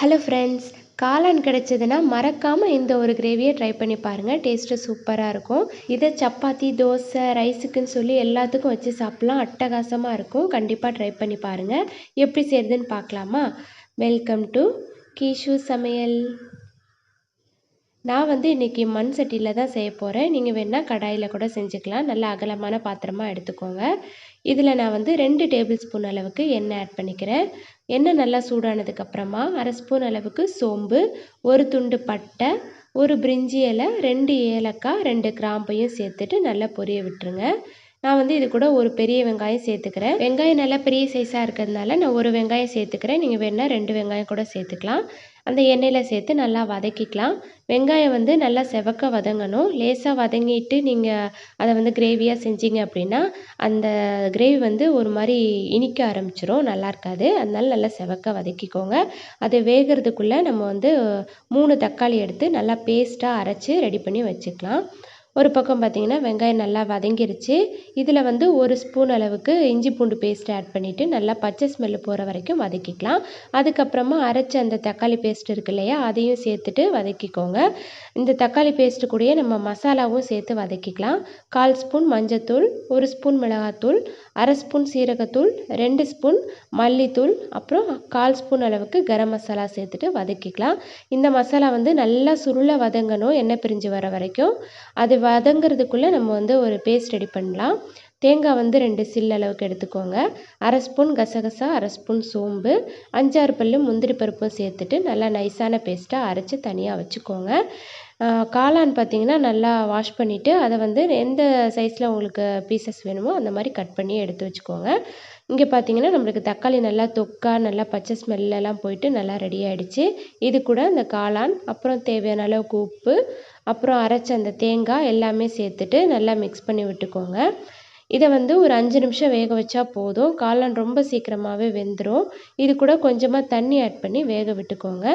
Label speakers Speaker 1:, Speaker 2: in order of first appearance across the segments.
Speaker 1: Hello friends காளான் கிடச்சிதுன்னா மறக்காமல் இந்த ஒரு கிரேவியை ட்ரை பண்ணி பாருங்கள் டேஸ்ட்டு சூப்பராக இருக்கும். இதை சப்பாத்தி தோசை ரைஸுக்குன்னு சொல்லி எல்லாத்துக்கும் வச்சு சாப்பிட்லாம். அட்டகாசமாக இருக்கும். கண்டிப்பாக ட்ரை பண்ணி பாருங்கள் எப்படி செய்கிறதுன்னு பார்க்கலாமா? வெல்கம் டு கீஷு சமையல் நான் வந்து இன்றைக்கி மண் சட்டியில் தான் செய்ய போகிறேன் நீங்கள் வேணால் கடாயில் கூட செஞ்சுக்கலாம். நல்ல அகலமான பாத்திரமாக எடுத்துக்கோங்க. இதில் நான் வந்து ரெண்டு டேபிள் ஸ்பூன் அளவுக்கு எண்ணெய் ஆட் பண்ணிக்கிறேன். எண்ணெய் நல்லா சூடானதுக்கப்புறமா அரை ஸ்பூன் அளவுக்கு சோம்பு ஒரு துண்டு பட்டை ஒரு பிரிஞ்சி இலை ரெண்டு ஏலக்காய் ரெண்டு கிராம்பையும் சேர்த்துட்டு நல்லா பொரிய விட்டுருங்க. நான் வந்து இது கூட ஒரு பெரிய வெங்காயம் சேர்த்துக்கிறேன். வெங்காயம் நல்லா பெரிய சைஸாக இருக்கிறதுனால நான் ஒரு வெங்காயம் சேர்த்துக்கிறேன். நீங்கள் வேணால் ரெண்டு வெங்காயம் கூட சேர்த்துக்கலாம். அந்த எண்ணெயில் சேர்த்து நல்லா வதக்கிக்கலாம். வெங்காயம் வந்து நல்லா செவக்க வதங்கணும். லேசாக வதங்கிட்டு நீங்கள் அதை வந்து கிரேவியாக செஞ்சீங்க அப்படின்னா அந்த கிரேவி வந்து ஒரு மாதிரி இனிக்க ஆரம்பிச்சிரும். நல்லா இருக்காது. அதனால நல்லா செவக்க வதக்கிக்கோங்க. அது வேகிறதுக்குள்ளே நம்ம வந்து மூணு தக்காளி எடுத்து நல்லா பேஸ்ட்டாக அரைச்சி ரெடி பண்ணி வச்சுக்கலாம். ஒரு பக்கம் பார்த்திங்கன்னா வெங்காயம் நல்லா வதங்கிருச்சு. இதில் வந்து ஒரு ஸ்பூன் அளவுக்கு இஞ்சி பூண்டு பேஸ்ட் ஆட் பண்ணிவிட்டு நல்லா பச்சை ஸ்மெல்லு போகிற வரைக்கும் வதக்கிக்கலாம். அதுக்கப்புறமா அரைச்ச அந்த தக்காளி பேஸ்ட் இருக்கு இல்லையா அதையும் சேர்த்துட்டு வதக்கிக்கோங்க. இந்த தக்காளி பேஸ்ட்டு கூடயே நம்ம மசாலாவும் சேர்த்து வதக்கிக்கலாம். கால் ஸ்பூன் மஞ்சத்தூள் ஒரு ஸ்பூன் மிளகாத்தூள் அரை ஸ்பூன் சீரகத்தூள் ரெண்டு ஸ்பூன் மல்லித்தூள் அப்புறம் கால் ஸ்பூன் அளவுக்கு கரம் மசாலா சேர்த்துட்டு வதக்கிக்கலாம். இந்த மசாலா வந்து நல்லா சுருள வதங்கணும் எண்ணெய் பிரிஞ்சு வர வரைக்கும். அது வதங்கிறதுக்குள்ளே நம்ம வந்து ஒரு பேஸ்ட் ரெடி பண்ணலாம். தேங்காய் வந்து ரெண்டு சில்லு அளவுக்கு எடுத்துக்கோங்க. அரை ஸ்பூன் கசகசா அரை ஸ்பூன் சோம்பு அஞ்சாறு பல்லு முந்திரி பருப்பும் சேர்த்துட்டு நல்லா நைஸான பேஸ்ட்டாக அரைச்சி தனியாக வச்சுக்கோங்க. காளான் பார்த்திங்கன்னா நல்லா வாஷ் பண்ணிவிட்டு அதை வந்து எந்த சைஸில் உங்களுக்கு பீசஸ் வேணுமோ அந்த மாதிரி கட் பண்ணி எடுத்து வச்சுக்கோங்க. இங்கே பார்த்தீங்கன்னா நம்மளுக்கு தக்காளி நல்லா தொக்கா நல்லா பச்சை ஸ்மெல்லெல்லாம் போயிட்டு நல்லா ரெடி ஆகிடுச்சு இது கூட அந்த காளான் அப்புறம் தேவையான அளவுக்கு உப்பு அப்புறம் அரைச்ச அந்த தேங்காய் எல்லாமே சேர்த்துட்டு நல்லா மிக்ஸ் பண்ணி விட்டுக்கோங்க. இதை வந்து ஒரு அஞ்சு நிமிஷம் வேக வச்சா போதும். காளான் ரொம்ப சீக்கிரமாகவே வெந்துடும் இது கூட கொஞ்சமாக தண்ணி ஆட் பண்ணி வேக விட்டுக்கோங்க.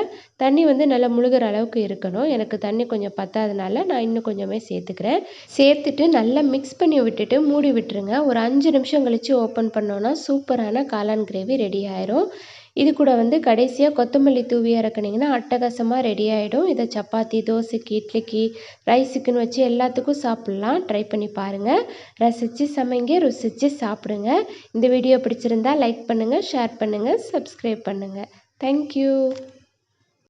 Speaker 1: தண்ணி வந்து நல்லா முழுகிற அளவுக்கு இருக்கணும். எனக்கு தண்ணி கொஞ்சம் பத்தாதனால நான் இன்னும் கொஞ்சமே சேர்த்துக்கிறேன். சேர்த்துட்டு நல்லா மிக்ஸ் பண்ணி விட்டுட்டு மூடி விட்டுருங்க. ஒரு அஞ்சு நிமிஷம் கழித்து ஓப்பன் பண்ணோன்னா சூப்பரான காளான் கிரேவி ரெடி ஆயிரும். இது கூட வந்து கடைசியாக கொத்தமல்லி தூவி இறக்குனிங்கன்னா அட்டகாசமாக ரெடி ஆகிடும் இதை சப்பாத்தி தோசைக்கு இட்லிக்கு ரைஸுக்குன்னு வச்சு எல்லாத்துக்கும் சாப்பிட்லாம். ட்ரை பண்ணி பாருங்கள் ரசித்து சமைங்க ருசித்து சாப்பிடுங்க. இந்த வீடியோ பிடிச்சிருந்தா லைக் பண்ணுங்கள் ஷேர் பண்ணுங்கள் சப்ஸ்கிரைப் பண்ணுங்கள் தேங்க்யூ